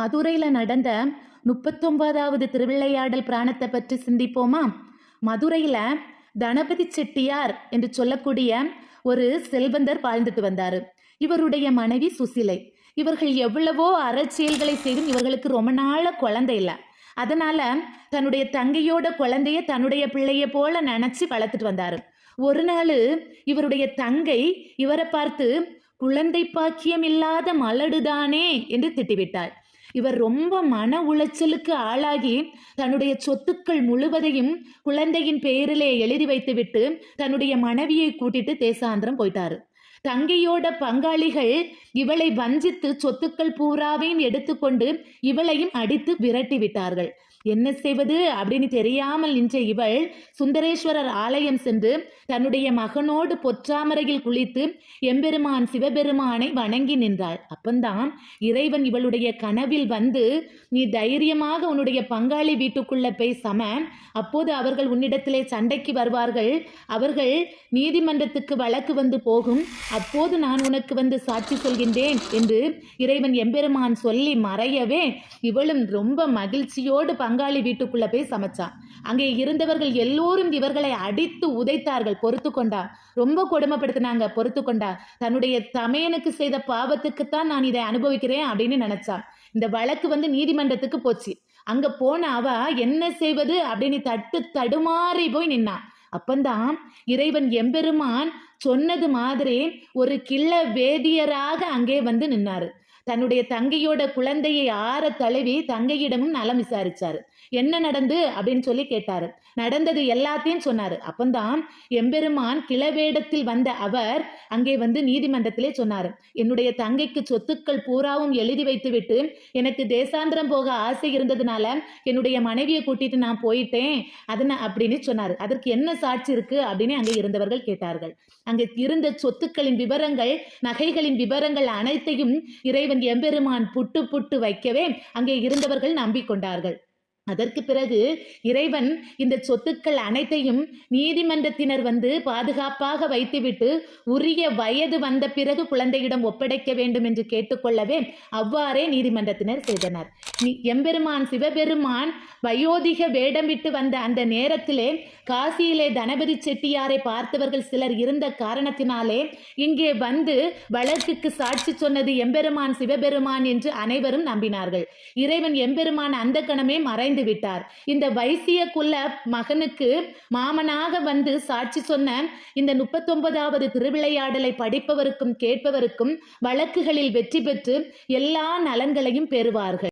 மதுரையில் நடந்த முப்பத்தொன்பதாவது திருவிளையாடல் பிராணத்தை பற்றி சிந்திப்போமா? மதுரையில் தனபதி செட்டியார் என்று சொல்லக்கூடிய ஒரு செல்வந்தர் வாழ்ந்துட்டு வந்தார். இவருடைய மனைவி சுசிலை. இவர்கள் எவ்வளவோ அறச்செயல்களை செய்தும் இவர்களுக்கு ரொம்ப நாள குழந்தை இல்லை. அதனால தன்னுடைய தங்கையோட குழந்தைய தன்னுடைய பிள்ளைய போல நினைச்சு வளர்த்துட்டு வந்தாரு. ஒரு நாள் இவருடைய தங்கை இவரை பார்த்து குழந்தை பாக்கியம் இல்லாத மலடுதானே என்று திட்டிவிட்டாள். இவர் ரொம்ப மன உளைச்சலுக்கு ஆளாகி தன்னுடைய சொத்துக்கள் முழுவதையும் குழந்தையின் பெயரிலே எழுதி வைத்துவிட்டு தன்னுடைய மனைவியை கூட்டிட்டு தேசாந்திரம் போயிட்டாரு. தங்கையோட பங்காளிகள் இவளை வஞ்சித்து சொத்துக்கள் பூராவையும் எடுத்துக்கொண்டு இவளையும் அடித்து விரட்டி விட்டார்கள். என்ன செய்வது அப்படின்னு தெரியாமல் நின்ற இவள் சுந்தரேஸ்வரர் ஆலயம் சென்று தன்னுடைய மகனோடு பொற்றாமரையில் குளித்து எம்பெருமான் சிவபெருமானை வணங்கி நின்றாள். அப்பந்தான் இறைவன் இவளுடைய கனவில் வந்து நீ தைரியமாக உன்னுடைய பங்காளி வீட்டுக்குள்ள போய் சம. அப்போது அவர்கள் உன்னிடத்திலே சண்டைக்கு வருவார்கள். அவர்கள் நீதிமன்றத்துக்கு வழக்கு வந்து போகும். அப்போது நான் உனக்கு வந்து சாட்சி சொல்கின்றேன் என்று இறைவன் எம்பெருமான் சொல்லி மறையவே இவளும் ரொம்ப மகிழ்ச்சியோடு பங்காளி வீட்டுக்குள்ளே போய் சமைச்சான் அங்கே இருந்தவர்கள் எல்லோரும் இவர்களை அடித்து உதைத்தார்கள். பொறுத்து கொண்டா. ரொம்ப கொடுமைப்படுத்தினாங்க. பொறுத்து கொண்டா. தன்னுடைய தமையனுக்கு செய்த பாவத்துக்குத்தான் நான் இதை அனுபவிக்கிறேன் அப்படின்னு நினைச்சான் இந்த வழக்கு வந்து நீதிமன்றத்துக்கு போச்சு. அங்க போன அவ என்ன செய்வது அப்படின்னு தட்டு தடுமாறி போய் நின்னான் அப்பந்தான் இறைவன் எம்பெருமான் சொன்னது மாதிரி ஒரு கிள்ள வேதியராக அங்கே வந்து நின்னாரு. தன்னுடைய தங்கையோட குழந்தையை ஆற தழுவி தங்கையிடமும் நலம் விசாரிச்சாரு. என்ன நடந்து? அப்படின்னு சொல்லி கேட்டாரு. நடந்தது எல்லாத்தையும் சொன்னாரு. அப்பந்தான் எம்பெருமான் கிளவேடத்தில் வந்த அவர் அங்கே வந்து நீதிமன்றத்திலே சொன்னாரு. என்னுடைய தங்கைக்கு சொத்துக்கள் பூராவும் எழுதி வைத்துவிட்டு எனக்கு தேசாந்திரம் போக ஆசை இருந்ததுனால என்னுடைய மனைவியை கூட்டிட்டு நான் போயிட்டேன். அதனை அப்படின்னு சொன்னாரு. அதற்கு என்ன சாட்சி இருக்கு? அப்படின்னு அங்கே இருந்தவர்கள் கேட்டார்கள். அங்கே இருந்த சொத்துக்களின் விவரங்கள் நகைகளின் விவரங்கள் அனைத்தையும் இறைவன் எம்பெருமான் புட்டு புட்டு வைக்கவே அங்கே இருந்தவர்கள் நம்பிக்கொண்டார்கள். அதற்கு பிறகு இறைவன் இந்த சொத்துக்கள் அனைத்தையும் நீதிமன்றத்தினர் வந்து பாதுகாப்பாக வைத்துவிட்டு உரிய வயது வந்த பிறகு குழந்தையிடம் ஒப்படைக்க வேண்டும் என்று கேட்டுக்கொள்ளவே அவ்வாறே நீதிமன்றத்தினர் செய்தனர். எம்பெருமான் சிவபெருமான் வயோதிக வேடமிட்டு வந்த அந்த நேரத்திலே காசியிலே தனபதி செட்டியாரை பார்த்தவர்கள் சிலர் இருந்த காரணத்தினாலே இங்கே வந்து வழக்குக்கு சாட்சி சொன்னது எம்பெருமான் சிவபெருமான் என்று அனைவரும் நம்பினார்கள். இறைவன் எம்பெருமான் அந்த கணமே மறைந்து விட்டார். இந்த வைசிய குல மகனுக்கு மாமனாக வந்து சாட்சி சொன்ன இந்த முப்பத்தொன்பதாவது திருவிளையாடலை படிப்பவருக்கும் கேட்பவருக்கும் வழக்குகளில் வெற்றி பெற்று எல்லா நலன்களையும் பெறுவார்கள்.